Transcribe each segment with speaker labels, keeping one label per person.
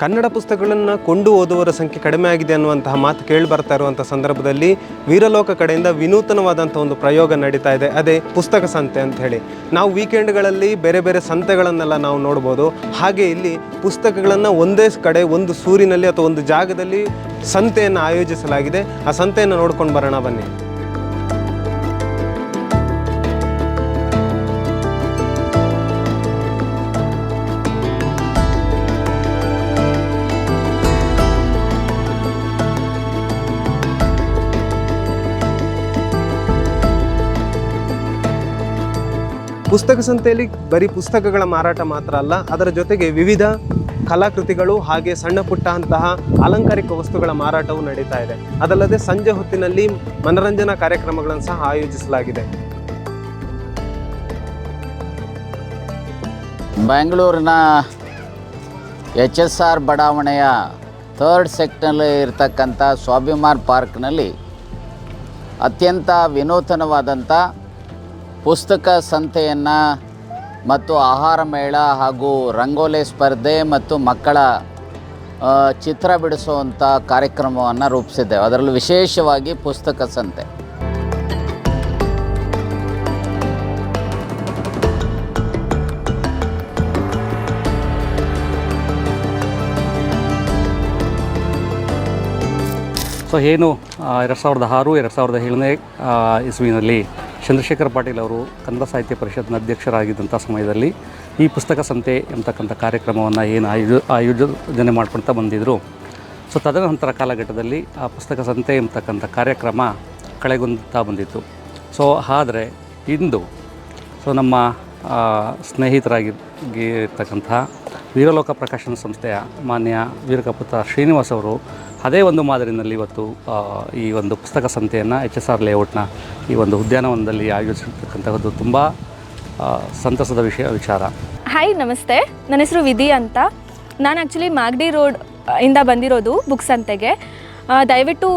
Speaker 1: ಕನ್ನಡ ಪುಸ್ತಕಗಳನ್ನು ಕೊಂಡು ಓದುವವರ ಸಂಖ್ಯೆ ಕಡಿಮೆ ಆಗಿದೆ ಅನ್ನುವಂತಹ ಮಾತು ಕೇಳಿ ಬರ್ತಾ ಇರುವಂಥ ಸಂದರ್ಭದಲ್ಲಿ ವೀರಲೋಕ ಕಡೆಯಿಂದ ವಿನೂತನವಾದಂಥ ಒಂದು ಪ್ರಯೋಗ ನಡೀತಾ ಇದೆ. ಅದೇ ಪುಸ್ತಕ ಸಂತೆ ಅಂತ ಹೇಳಿ. ನಾವು ವೀಕೆಂಡ್ಗಳಲ್ಲಿ ಬೇರೆ ಬೇರೆ ಸಂತೆಗಳನ್ನೆಲ್ಲ ನಾವು ನೋಡ್ಬೋದು. ಹಾಗೆ ಇಲ್ಲಿ ಪುಸ್ತಕಗಳನ್ನು ಒಂದೇ ಕಡೆ, ಒಂದು ಸೂರಿನಲ್ಲಿ ಅಥವಾ ಒಂದು ಜಾಗದಲ್ಲಿ ಸಂತೆಯನ್ನು ಆಯೋಜಿಸಲಾಗಿದೆ. ಆ ಸಂತೆಯನ್ನು ನೋಡ್ಕೊಂಡು ಬರೋಣ ಬನ್ನಿ. ಪುಸ್ತಕ ಸಂತೆಯಲ್ಲಿ ಬರೀ ಪುಸ್ತಕಗಳ ಮಾರಾಟ ಮಾತ್ರ ಅಲ್ಲ, ಅದರ ಜೊತೆಗೆ ವಿವಿಧ ಕಲಾಕೃತಿಗಳು ಹಾಗೆ ಸಣ್ಣ ಪುಟ್ಟ ಅಂತಹ ಅಲಂಕಾರಿಕ ವಸ್ತುಗಳ ಮಾರಾಟವೂ ನಡೀತಾ ಇದೆ. ಅದಲ್ಲದೆ ಸಂಜೆ ಹೊತ್ತಿನಲ್ಲಿ ಮನರಂಜನಾ ಕಾರ್ಯಕ್ರಮಗಳನ್ನು ಸಹ ಆಯೋಜಿಸಲಾಗಿದೆ.
Speaker 2: ಬೆಂಗಳೂರಿನ ಎಚ್ ಎಸ್ ಆರ್ ಬಡಾವಣೆಯ ಥರ್ಡ್ ಸೆಕ್ಟ್ನಲ್ಲಿ ಇರತಕ್ಕಂಥ ಸ್ವಾಭಿಮಾನ್ ಪಾರ್ಕ್ನಲ್ಲಿ ಅತ್ಯಂತ ವಿನೂತನವಾದಂಥ ಪುಸ್ತಕ ಸಂತೆಯನ್ನು ಮತ್ತು ಆಹಾರ ಮೇಳ ಹಾಗೂ ರಂಗೋಲಿ ಸ್ಪರ್ಧೆ ಮತ್ತು ಮಕ್ಕಳ ಚಿತ್ರ ಬಿಡಿಸುವಂಥ ಕಾರ್ಯಕ್ರಮವನ್ನು ರೂಪಿಸಿದ್ದೆವು. ಅದರಲ್ಲಿ ವಿಶೇಷವಾಗಿ ಪುಸ್ತಕ ಸಂತೆ.
Speaker 3: ಸೊ ಏನು ಎರಡು ಸಾವಿರದ ಆರು, ಎರಡು ಸಾವಿರದ ಏಳನೇ ಇಸ್ವಿನಲ್ಲಿ ಚಂದ್ರಶೇಖರ್ ಪಾಟೀಲ್ ಅವರು ಕನ್ನಡ ಸಾಹಿತ್ಯ ಪರಿಷತ್ನ ಅಧ್ಯಕ್ಷರಾಗಿದ್ದಂಥ ಸಮಯದಲ್ಲಿ ಈ ಪುಸ್ತಕ ಸಂತೆ ಎಂಬತಕ್ಕಂಥ ಕಾರ್ಯಕ್ರಮವನ್ನು ಏನು ಆಯೋಜ, ಆಯೋಜನೆ ಮಾಡ್ಕೊಳ್ತಾ ಬಂದಿದ್ದರು ಸೊ ತದನಂತರ ಕಾಲಘಟ್ಟದಲ್ಲಿ ಆ ಪುಸ್ತಕ ಸಂತೆ ಎಂಬತಕ್ಕಂಥ ಕಾರ್ಯಕ್ರಮ ಕಳೆಗುಂದುತ್ತಾ ಬಂದಿತ್ತು. ಸೊ ಆದರೆ ಇಂದು ಸೊ ನಮ್ಮ ಆ, ಇರ್ತಕ್ಕಂಥ ವೀರಲೋಕ ಪ್ರಕಾಶನ ಸಂಸ್ಥೆಯ ಮಾನ್ಯ ವೀರಕಪುತ್ರ ಶ್ರೀನಿವಾಸ್ ಅವರು ಅದೇ ಒಂದು ಮಾದರಿನಲ್ಲಿ ಇವತ್ತು ಈ ಒಂದು ಪುಸ್ತಕ ಸಂತೆಯನ್ನು ಎಚ್ ಎಸ್ ಆರ್ ಲೇಔಟ್ನ ಈ ಒಂದು ಉದ್ಯಾನವನದಲ್ಲಿ ಆಯೋಜಿಸಿರ್ತಕ್ಕಂಥದ್ದು ತುಂಬ ಸಂತಸದ ವಿಷಯ ವಿಚಾರ.
Speaker 4: ಹಾಯ್ ನಮಸ್ತೆ. ನನ್ನ ಹೆಸರು ವಿಧಿ ಅಂತ. ನಾನು ಆ್ಯಕ್ಚುಲಿ ಮಾಗಡಿ ರೋಡ್ ಇಂದ ಬಂದಿರೋದು ಬುಕ್ ಸಂತೆಗೆ. ದಯವಿಟ್ಟು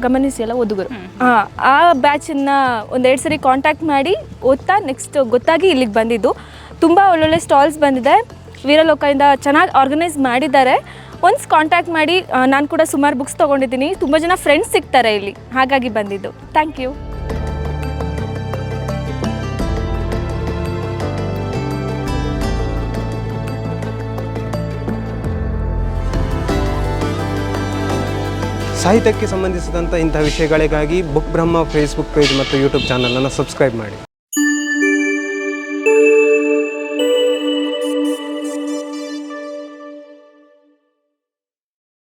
Speaker 4: ಗಮನಿಸಿ ಎಲ್ಲ ಓದುಗರು. ಹಾಂ ಆ ಬ್ಯಾಚನ್ನು ಒಂದೆರಡು ಸರಿ ಕಾಂಟ್ಯಾಕ್ಟ್ ಮಾಡಿ ಓದ್ತಾ ನೆಕ್ಸ್ಟ್ ಗೊತ್ತಾಗಿ ಇಲ್ಲಿಗೆ ಬಂದಿದ್ದು. ತುಂಬ ಒಳ್ಳೊಳ್ಳೆ ಸ್ಟಾಲ್ಸ್ ಬಂದಿದೆ. ವೀರಲೋಕದಿಂದ ಚೆನ್ನಾಗಿ ಆರ್ಗನೈಸ್ ಮಾಡಿದ್ದಾರೆ. ಒನ್ಸ್ ಕಾಂಟ್ಯಾಕ್ಟ್ ಮಾಡಿ ನಾನು ಕೂಡ ಸುಮಾರು ಬುಕ್ಸ್ ತೊಗೊಂಡಿದ್ದೀನಿ. ತುಂಬ ಜನ ಫ್ರೆಂಡ್ಸ್ ಸಿಗ್ತಾರೆ ಇಲ್ಲಿ. ಹಾಗಾಗಿ ಬಂದಿದ್ದು. ಥ್ಯಾಂಕ್ ಯು
Speaker 1: ಸಾಹಿತ್ಯಕ್ಕೆ ಸಂಬಂಧಿಸಿದಂಥ ಇಂಥ ವಿಷಯಗಳಿಗಾಗಿ ಬುಕ್ ಬ್ರಹ್ಮ ಫೇಸ್ಬುಕ್ ಪೇಜ್ ಮತ್ತು ಯೂಟ್ಯೂಬ್ ಚಾನಲನ್ನು ಸಬ್ಸ್ಕ್ರೈಬ್ ಮಾಡಿ.